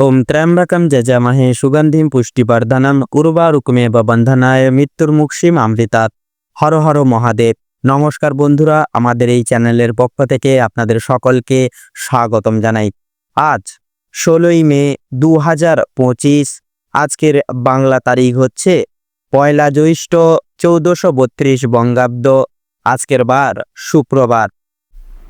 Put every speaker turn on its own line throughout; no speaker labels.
ওম ত্র্যম্বকম যজামহে সুগন্ধিম পুষ্টিবর্ধনম উর্বারুকমেব বন্ধনায় মৃত্যুর মুক্ষিম আমৃতাৎ হর হর মহাদেব নমস্কার বন্ধুরা, আমাদের এই চ্যানেলের পক্ষ থেকে আপনাদের সকলকে স্বাগতম জানাই। আজ ষোলোই মে দু হাজার পঁচিশ, আজকের বাংলা তারিখ হচ্ছে পয়লা জ্যৈষ্ঠ চৌদ্দশো বত্রিশ বঙ্গাব্দ, আজকের বার শুক্রবার।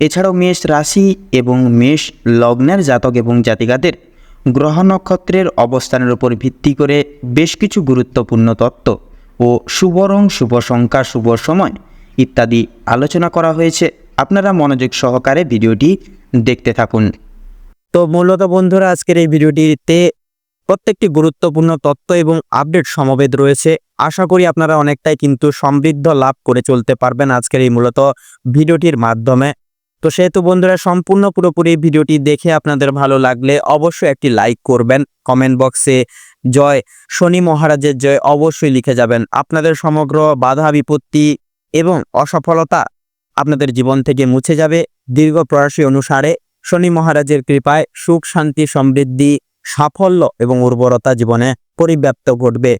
এছাড়াও মেষ রাশি এবং মেষ লগ্নের জাতক এবং জাতিকাদের গ্রহ নক্ষত্রের অবস্থানের উপর ভিত্তি করে বেশ কিছু গুরুত্বপূর্ণ তত্ত্ব ও শুভ রং, শুভ সংখ্যা, শুভ সময় ইত্যাদি আলোচনা করা হয়েছে। আপনারা মনোযোগ সহকারে ভিডিওটি দেখতে থাকুন।
তো মূলত বন্ধুরা, আজকের এই ভিডিওটিতে প্রত্যেকটি গুরুত্বপূর্ণ তত্ত্ব এবং আপডেট সমবেত রয়েছে। আশা করি আপনারা অনেকটাই কিন্তু সমৃদ্ধ লাভ করে চলতে পারবেন আজকের এই মূলত ভিডিওটির মাধ্যমে। তো সেহেতু বন্ধুরা, সম্পূর্ণ পুরোপুরি ভিডিওটি দেখে আপনাদের ভালো লাগলে অবশ্যই একটি লাইক করবেন। কমেন্ট বক্সে জয় শনি মহারাজের জয় অবশ্যই লিখে যাবেন। আপনাদের সমগ্র বাধা, বিপত্তি এবং অসফলতা আপনাদের জীবন থেকে মুছে যাবে। দীর্ঘ প্রয়াসী অনুসারে শনি মহারাজের কৃপায় সুখ, শান্তি, সমৃদ্ধি, সাফল্য এবং উর্বরতা জীবনে পরিব্যাপ্ত ঘটবে।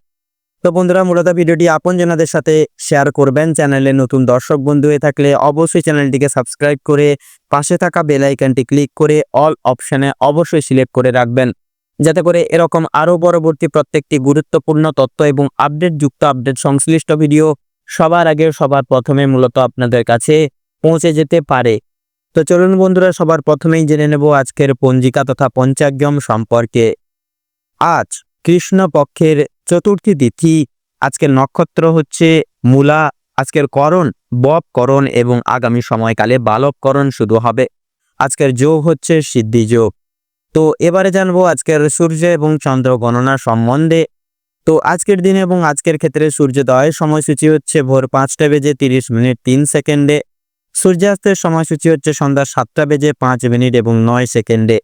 তো বন্ধুরা, মূলত ভিডিওটি আপনজনাদের সাথে শেয়ার করবেন। চ্যানেলে নতুন দর্শক বন্ধু হয়ে থাকলে অবশ্যই চ্যানেলটিকে সাবস্ক্রাইব করে পাশে থাকা বেল আইকনটি ক্লিক করে অল অপশনে অবশ্যই সিলেক্ট করে রাখবেন। যাতে করে এরকম আরও পরবর্তী প্রত্যেকটি গুরুত্বপূর্ণ তথ্য এবং আপডেট যুক্ত আপডেট সংশ্লিষ্ট ভিডিও সবার আগে সবার প্রথমে মূলত আপনাদের কাছে পৌঁছে যেতে পারে। তো চলুন বন্ধুরা, সবার প্রথমেই জেনে নেব আজকের পঞ্জিকা তথা পঞ্চাগ্যম সম্পর্কে। আজ কৃষ্ণ পক্ষের চতুর্থী তিথি, আজকের নক্ষত্র হচ্ছে মূলা, আজকের করণ বব করণ এবং আগামী সময়কালে বালক করণ শুরু হবে। আজকের যোগ হচ্ছে সিদ্ধি যোগ। তো এবারে জানব আজকের সূর্য এবং চন্দ্র গণনা সম্বন্ধে। তো আজকের দিনে এবং আজকের ক্ষেত্রে সূর্যোদয়ের সময়সূচি হচ্ছে ভোর পাঁচটা বেজে তিরিশ মিনিট তিন সেকেন্ডে। সূর্যাস্তের সময়সূচি হচ্ছে সন্ধ্যা সাতটা বেজে পাঁচ মিনিট এবং নয় সেকেন্ডে।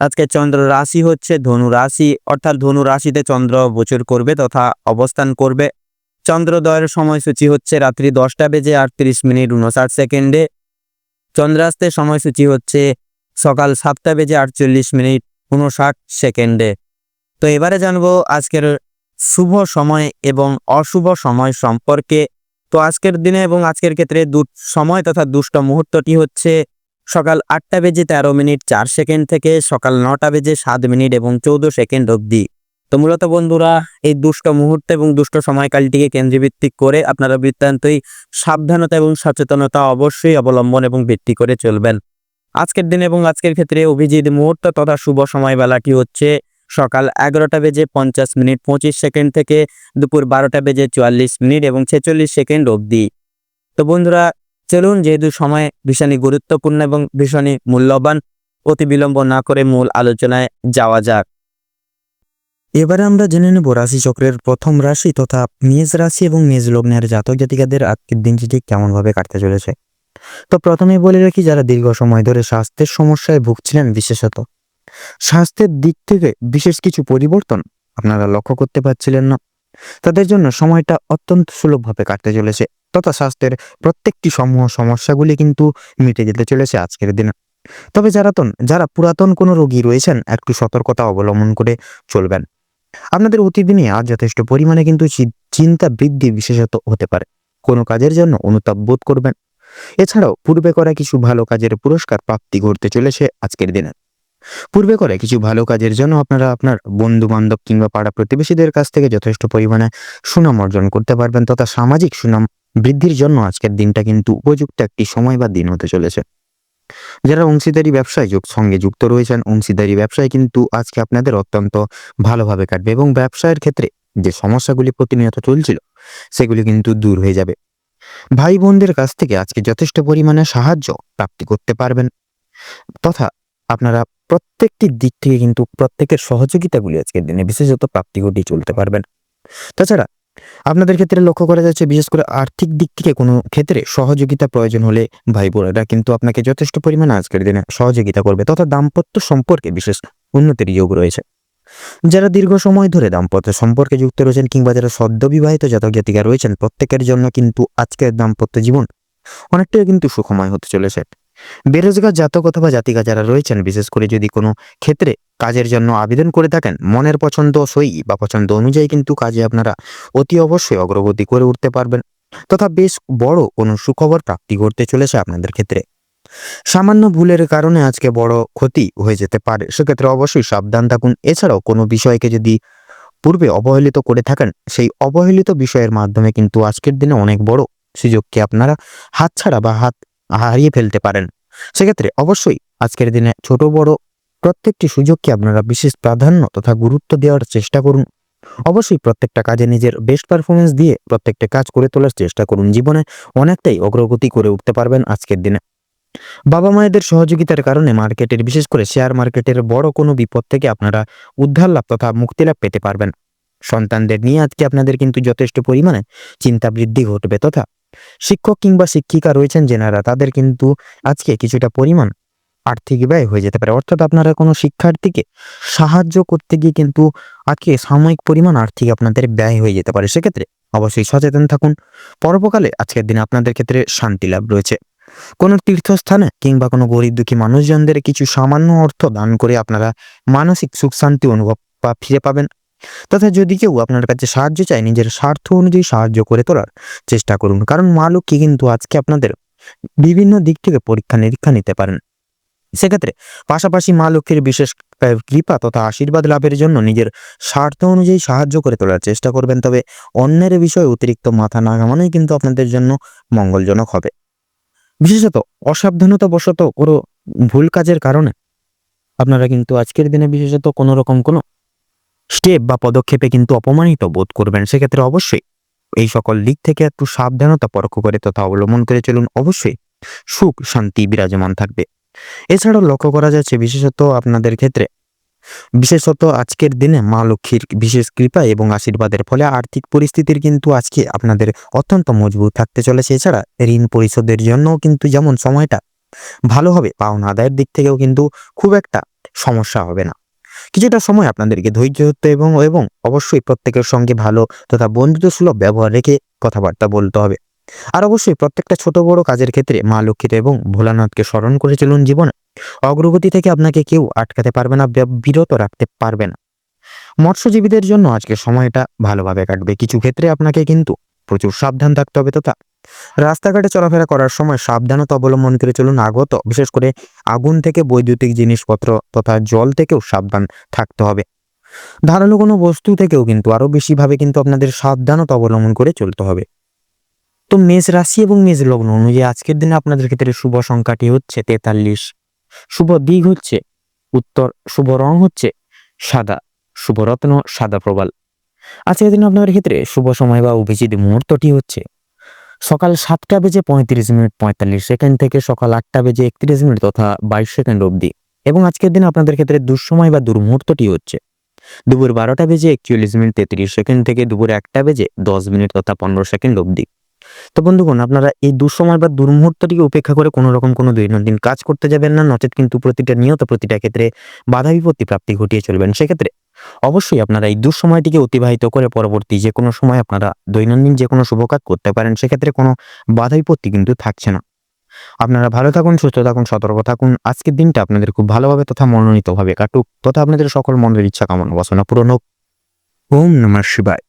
আজকে চন্দ্র রাশি হচ্ছে ধনু রাশি, অর্থাৎ ধনু রাশিতে চন্দ্র গোচর করবে তথা অবস্থান করবে। চন্দ্রোদয়ের সময়সূচি হচ্ছে রাত্রি দশটা বেজে আটত্রিশ মিনিট উনষাট সেকেন্ডে। চন্দ্রাস্তের সময়সূচি হচ্ছে সকাল সাতটা বেজে আটচল্লিশ মিনিট উনষাট সেকেন্ডে। তো এবারে জানব আজকের শুভ সময় এবং অশুভ সময় সম্পর্কে। তো আজকের দিনে এবং আজকের ক্ষেত্রে দু সময় তথা দুষ্ট মুহূর্তটি হচ্ছে সকাল আটটা বেজে তেরো মিনিট চার সেকেন্ড থেকে সকাল নটা বেজে সাত মিনিট এবং চৌদ্দ সেকেন্ড অবধি। তো মূলত বন্ধুরা, এই দুষ্ট মুহূর্ত এবং দুষ্ট সময়কালটিকে কেন্দ্রভিত্তিক করে আপনারা বৃত্তান্তই সাবধানতা এবং সচেতনতা অবশ্যই অবলম্বন এবং ভিত্তি করে চলবেন। আজকের দিন এবং আজকের ক্ষেত্রে অভিজিৎ মুহূর্ত তথা শুভ সময়বেলাটি হচ্ছে? সকাল এগারোটা বেজে পঞ্চাশ মিনিট পঁচিশ সেকেন্ড থেকে দুপুর বারোটা বেজে চুয়াল্লিশ মিনিট এবং ছেচল্লিশ সেকেন্ড অবধি। তো বন্ধুরা চলুন যেহেতু সময় ভীষণই গুরুত্বপূর্ণ এবং ভীষণই মূল্যবান, অতি বিলম্ব না করে মূল আলোচনায় যাওয়া যাক। এবারে আমরা জেনে নেব রাশি চক্রের প্রথম রাশি তথা মেষ রাশি এবং মেষ লগ্নের জাতক জাতিকাদের আজকের দিনটি ঠিক কেমনভাবে কাটতে চলেছে। তো প্রথমে বলে রাখি, যারা দীর্ঘ সময় ধরে স্বাস্থ্যের সমস্যায় ভুগছিলেন বিশেষত, স্বাস্থ্যের দিক থেকে বিশেষ কিছু পরিবর্তন আপনারা লক্ষ্য করতে পারছিলেন না। তাদের জন্য সময়টা অত্যন্ত সুলভভাবে কাটতে চলেছে। তথা স্বাস্থ্যের প্রত্যেকটি সমূহ সমস্যাগুলি কিন্তু মিটে যেতে চলেছে আজকের দিনে। তবে যারা যারা পুরাতন কোনো রোগী রয়েছেন, একটু সতর্কতা অবলম্বন করে চলবেন। আপনাদের অতিদিনে আজ যথেষ্ট পরিমাণে কিন্তু চিন্তা বৃদ্ধি বিশেষত হতে পারে। কোনো কাজের জন্য অনুতাপ বোধ করবেন। এছাড়াও পূর্বে করা কিছু ভালো কাজের পুরস্কার প্রাপ্তি ঘটতে চলেছে আজকের দিনে। পূর্বে করে কিছু ভালো কাজের জন্য আপনারা আপনার বন্ধু বান্ধব কিংবা পাড়া প্রতিবেশীদের কাছ থেকে যথেষ্ট পরিমাণে সুনাম অর্জন করতে পারবেন, তথা সামাজিক সুনাম বৃদ্ধির জন্য আজকের দিনটা কিন্তু উপযুক্ত একটি সময় বা দিন হতে চলেছে। যারা অংশীদারি ব্যবসায় যোগ সঙ্গে যুক্ত রয়েছেন, অংশীদারি ব্যবসায় কিন্তু আজকে আপনাদের অত্যন্ত ভালোভাবে কাটবে এবং ব্যবসায়ের ক্ষেত্রে যে সমস্যাগুলি প্রতিনিয়ত চলছিল, সেগুলি কিন্তু দূর হয়ে যাবে। ভাই বোনদের কাছ থেকে আজকে যথেষ্ট পরিমাণে সাহায্য প্রাপ্তি করতে পারবেন। তথা আপনারা প্রত্যেকটি দিক থেকে কিন্তু প্রত্যেকের সহযোগিতাগুলি আজকের দিনে বিশেষত প্রাপ্তি ঘটিয়ে চলতে পারবেন। তাছাড়া আপনাদের ক্ষেত্রে লক্ষ্য করা যাচ্ছে, বিশেষ করে আর্থিক দিক থেকে কোনো ক্ষেত্রে সহযোগিতা প্রয়োজন হলে ভাই বোনেরা কিন্তু আপনাকে যথেষ্ট পরিমাণে আজকের দিনে সহযোগিতা করবে তথা দাম্পত্য সম্পর্কে বিশেষ উন্নতির যোগ রয়েছে। যারা দীর্ঘ সময় ধরে দাম্পত্য সম্পর্কে যুক্ত রয়েছেন কিংবা যারা সদ্য বিবাহিত জাতক জাতিকা রয়েছেন, প্রত্যেকের জন্য কিন্তু আজকের দাম্পত্য জীবন অনেকটাই কিন্তু সুখময় হতে চলেছে। বেরোজগার জাতক অথবা জাতিকা যারা রয়েছেন, বিশেষ করে যদি কোনো ক্ষেত্রে কাজের জন্য আবেদন করে থাকেন, মনের পছন্দ সই বা পছন্দ অনুযায়ী কিন্তু কাজে আপনারা অতি অবশ্যই অগ্রগতি করে উঠতে পারবেন তথা বেশ বড় কোনো সুখবর প্রাপ্তি করতে চলেছে আপনাদের ক্ষেত্রে। সামান্য ভুলের কারণে আজকে বড় ক্ষতি হয়ে যেতে পারে, সেক্ষেত্রে অবশ্যই সাবধান থাকুন। এছাড়াও কোনো বিষয়কে যদি পূর্বে অবহেলিত করে থাকেন, সেই অবহেলিত বিষয়ের মাধ্যমে কিন্তু আজকের দিনে অনেক বড় সুযোগকে আপনারা হাতছাড়া বা হাত হারিয়ে ফেলতে পারেন। সেক্ষেত্রে অবশ্যই আজকের দিনে ছোট বড় প্রত্যেকটি সুযোগকে আপনারা বিশেষ প্রাধান্য তথা গুরুত্ব দেওয়ার চেষ্টা করুন। অবশ্যই প্রত্যেকটা কাজে নিজের বেস্ট পারফরমেন্স দিয়ে প্রত্যেকটা কাজ করে তোলার চেষ্টা করুন। জীবনে অনেকটাই অগ্রগতি করে উঠতে পারবেন আজকের দিনে। বাবা মায়েদের সহযোগিতার কারণে মার্কেটের, বিশেষ করে শেয়ার মার্কেটের বড় কোনো বিপদ থেকে আপনারা উদ্ধার লাভ তথা মুক্তি লাভ পেতে পারবেন। সন্তানদের নিয়ে আজকে আপনাদের কিন্তু যথেষ্ট পরিমাণে চিন্তা বৃদ্ধি ঘটবে তথা শিক্ষক কিংবা শিক্ষিকা রয়েছেন যেনারা, তাদের কিন্তু আজকে কিছুটা পরিমাণ আর্থিক ব্যয় হয়ে যেতে পারে। অর্থাৎ আপনারা কোনো শিক্ষার্থীকে সাহায্য করতে গিয়ে কিন্তু আজকে সাময়িক পরিমাণ আর্থিক আপনাদের ব্যয় হয়ে যেতে পারে। সেক্ষেত্রে অবশ্যই সচেতন থাকুন। পরোপকালে আজকের দিনে আপনাদের ক্ষেত্রে শান্তি লাভ রয়েছে। কোনো তীর্থস্থানে কিংবা কোনো গরিব দুঃখী মানুষজনদের কিছু সামান্য অর্থ দান করে আপনারা মানসিক সুখ শান্তি অনুভব বা ফিরে পাবেন। তথা যদি কেউ আপনার কাছে সাহায্য চায়, নিজের স্বার্থ অনুযায়ী সাহায্য করে তোলার চেষ্টা করুন। কারণ মা লক্ষ্মী কিন্তু আজকে আপনাদের বিভিন্ন দিক থেকে পরীক্ষা নিরীক্ষা নিতে পারেন। সেক্ষেত্রে পাশাপাশি মা লক্ষ্মীর বিশেষ কৃপা তথা আশীর্বাদ লাভের জন্য নিজের স্বার্থ অনুযায়ী সাহায্য করে তোলার চেষ্টা করবেন। তবে অন্যের বিষয়ে অতিরিক্ত মাথা না ঘামানোই কিন্তু আপনাদের জন্য মঙ্গলজনক হবে। বিশেষত অসাবধানতা বশত কোনো ভুল কাজের কারণে আপনারা কিন্তু আজকের দিনে বিশেষত কোনো রকম কোনো স্টেপ বা পদক্ষেপে কিন্তু অপমানিত বোধ করবেন, সেক্ষেত্রে অবশ্যই এই সকল দিক থেকে একটু সাবধানতা পরোক্ষ করে তথা অবলম্বন করে চলুন। অবশ্যই সুখ, শান্তি বিরাজমান থাকবে। এছাড়াও লক্ষ্য করা যাচ্ছে বিশেষত আপনাদের ক্ষেত্রে, বিশেষত আজকের দিনে মা লক্ষ্মীর বিশেষ কৃপা এবং আশীর্বাদের ফলে আর্থিক পরিস্থিতির কিন্তু আজকে আপনাদের অত্যন্ত মজবুত থাকতে চলেছে। এছাড়া ঋণ পরিশোধের জন্যও কিন্তু যেমন সময়টা ভালো হবে, পাওনা আদায়ের দিক থেকেও কিন্তু খুব একটা সমস্যা হবে না। কিছুটা সময় আপনাদেরকে ধৈর্য ধরতে এবং এবং অবশ্যই প্রত্যেকের সঙ্গে ভালো তথা বন্ধুত্ব সুলভ ব্যবহার রেখে কথাবার্তা বলতে হবে। আর অবশ্যই প্রত্যেকটা ছোট বড় কাজের ক্ষেত্রে মা লক্ষ্মীতে এবং ভোলানাথকে স্মরণ করে চলুন জীবনে। অগ্রগতি থেকে আপনাকে কেউ আটকাতে পারবে না বিরত রাখতে পারবে না। মৎস্যজীবীদের জন্য আজকে সময়টা ভালোভাবে কাটবে। কিছু ক্ষেত্রে আপনাকে কিন্তু প্রচুর সাবধান থাকতে হবে তথা রাস্তাঘাটে চলাফেরা করার সময় সাবধানতা অবলম্বন করে চলুন আগত। বিশেষ করে আগুন থেকে বৈদ্যুতিক জিনিসপত্র তথা জল থেকেও সাবধান থাকতে হবে। ধারালো কোনো বস্তু থেকেও কিন্তু আরও বেশিভাবে কিন্তু আপনাদের সাবধানতা অবলম্বন করে চলতে হবে। তো মেষ রাশি এবং মেষ লগ্ন অনুযায়ী আজকের দিনে আপনাদের ক্ষেত্রে শুভ সংখ্যাটি হচ্ছে তেতাল্লিশ। শুভ দিক হচ্ছে উত্তর, শুভ রং হচ্ছে সাদা, শুভ রত্ন সাদা প্রবাল। আজকের দিনে আপনাদের ক্ষেত্রে শুভ সময় বা অভিজিৎ মুহূর্তটি হচ্ছে সকাল সাতটা বেজে পঁয়ত্রিশ মিনিট পঁয়তাল্লিশ সেকেন্ড থেকে সকাল আটটা বেজে একত্রিশ মিনিট তথা বাইশ সেকেন্ড অবধি। এবং আজকের দিন আপনাদের ক্ষেত্রে দুঃসময় বা দুর্মুহূর্তটি হচ্ছে। দুপুর বারোটা বেজে একচল্লিশ মিনিট তেত্রিশ সেকেন্ড থেকে দুপুর একটা বেজে দশ মিনিট তথা পনেরো সেকেন্ড অবধি। তো বন্ধুগণ, আপনারা এই দুঃসময় বা দুর্মুহূর্তটিকে উপেক্ষা করে কোনো রকম কোনো দৈনন্দিন কাজ করতে যাবেন না, নচেত কিন্তু প্রতিটা নিয়ত, প্রতিটা ক্ষেত্রে বাধা বিপত্তি প্রাপ্তি ঘটিয়ে চলবেন। সেক্ষেত্রে অবশ্যই আপনারা এই দুঃসময়টিকে অতিবাহিত করে পরবর্তী যে কোনো সময় আপনারা দৈনন্দিন যে কোনো শুভ কাজ করতে পারেন, সেক্ষেত্রে কোনো বাধা বিপত্তি কিন্তু থাকছে না। আপনারা ভালো থাকুন, সুস্থ থাকুন, সতর্ক থাকুন। আজকের দিনটা আপনাদের খুব ভালোভাবে তথা মনোনীতভাবে কাটুক। তথা আপনাদের সকল মনের ইচ্ছা কামনা বাসনা পূরণ হোক। ওম নমঃ শিবায়।